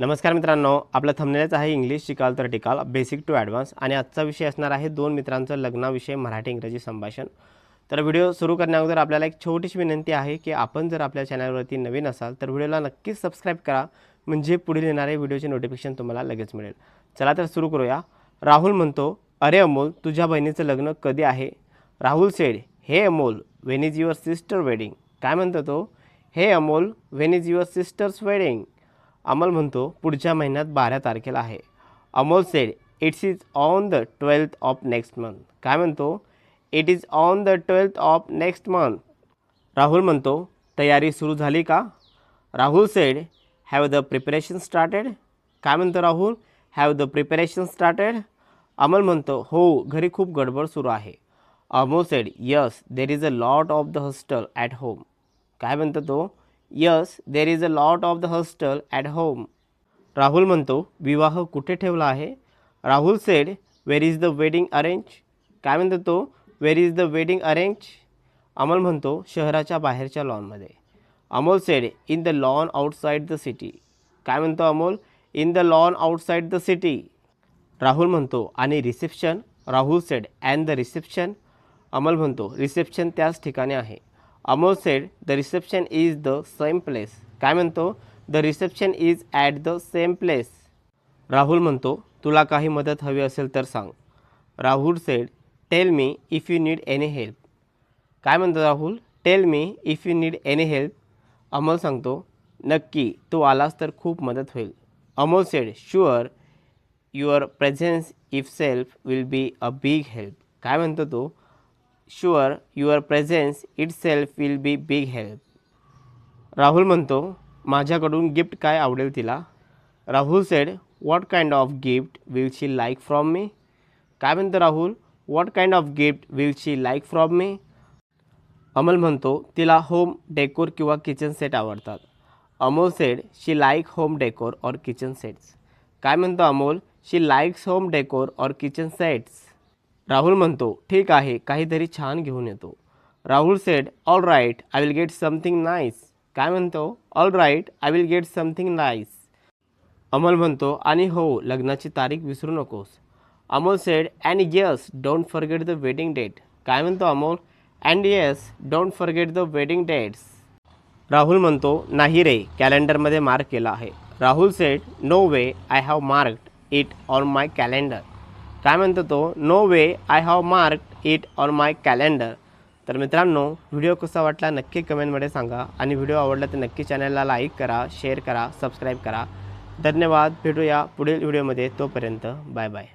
नमस्कार मित्रांनो आपलं थंबनेलच आहे इंग्लिश शिकाल तर टिकाल बेसिक टू ॲडव्हान्स आणि आजचा विषय असणार आहे दोन मित्रांचं लग्नाविषयी मराठी इंग्रजी संभाषण. तर व्हिडिओ सुरू करण्याअगोदर आपल्याला एक छोटीशी विनंती आहे की आपण जर आपल्या चॅनलवरती नवीन असाल तर व्हिडिओला नक्कीच सबस्क्राईब करा. म्हणजे पुढील येणारे व्हिडिओचे नोटिफिकेशन तुम्हाला लगेच मिळेल. चला तर सुरू करूया. राहुल म्हणतो अरे अमोल तुझ्या बहिणीचं लग्न कधी आहे? Rahul said hey Amol when is your sister wedding काय म्हणतो तो? Hey Amol when is your sisters wedding Amol म्हणतो पुढच्या महिन्यात बारा तारखेला आहे. Amol said it's is on the twelfth of next month काय म्हणतो? It is on the twelfth of next month Rahul म्हणतो तयारी सुरू झाली का? Rahul said have the preparation started काय म्हणतो Rahul? Have the preparation started Amol म्हणतो हो घरी खूप गडबड सुरू आहे. Amol said yes there is a lot of the hostel at home काय म्हणतो तो? Yes there is a lot of the hostel at home Rahul म्हणतो विवाह कुठे ठेवला आहे? Rahul said where is the wedding arrange काय म्हणतो तो? Where is the wedding arrange Amol म्हणतो शहराच्या बाहेरच्या लॉनमध्ये Amol said in the lawn outside the city काय म्हणतो Amol? In the lawn outside the city Rahul म्हणतो आणि reception Rahul said and the reception Amol म्हणतो रिसेप्शन त्याच ठिकाणी आहे. Amol said the reception is the same place काय म्हणतो? The reception is at the same place Rahul म्हणतो तुला काही मदत हवी असेल तर सांग. Rahul said tell me if you need any help काय म्हणतो Rahul? Tell me if you need any help Amol सांगतो नक्की तू आलास तर खूप मदत होईल. Amol said sure your presence itself will be a big help काय म्हणतो तो? Sure your presence itself will be big help Rahul म्हणतो माझ्याकडून गिफ्ट काय आवडेल तिला? Rahul said what kind of gift will she like from me काय म्हणतो Rahul? What kind of gift will she like from me Amol म्हणतो तिला home decor किंवा किचन सेट आवडतात. Amol said she like home decor or kitchen sets काय म्हणतो Amol? She likes home decor or kitchen sets Rahul म्हणतो ठीक आहे काहीतरी छान घेऊन येतो. Rahul said all right I will get something nice काय म्हणतो? All right I will get something nice Amol म्हणतो आणि हो लग्नाची तारीख विसरू नकोस. Amol said and yes don't forget the wedding date काय म्हणतो Amol? And yes don't forget the wedding dates Rahul म्हणतो नाही रे कॅलेंडरमध्ये मार्क केला आहे. Rahul said no way I have marked it on my calendar काय म्हणतो तो? No way I have mark it on my calendar तर मित्रांनो व्हिडिओ कसा वाटला नक्की कमेंटमध्ये सांगा आणि व्हिडिओ आवडला तर नक्की चॅनलला लाईक करा शेअर करा सबस्क्राईब करा. धन्यवाद. भेटूया पुढील व्हिडिओमध्ये. तोपर्यंत बाय बाय.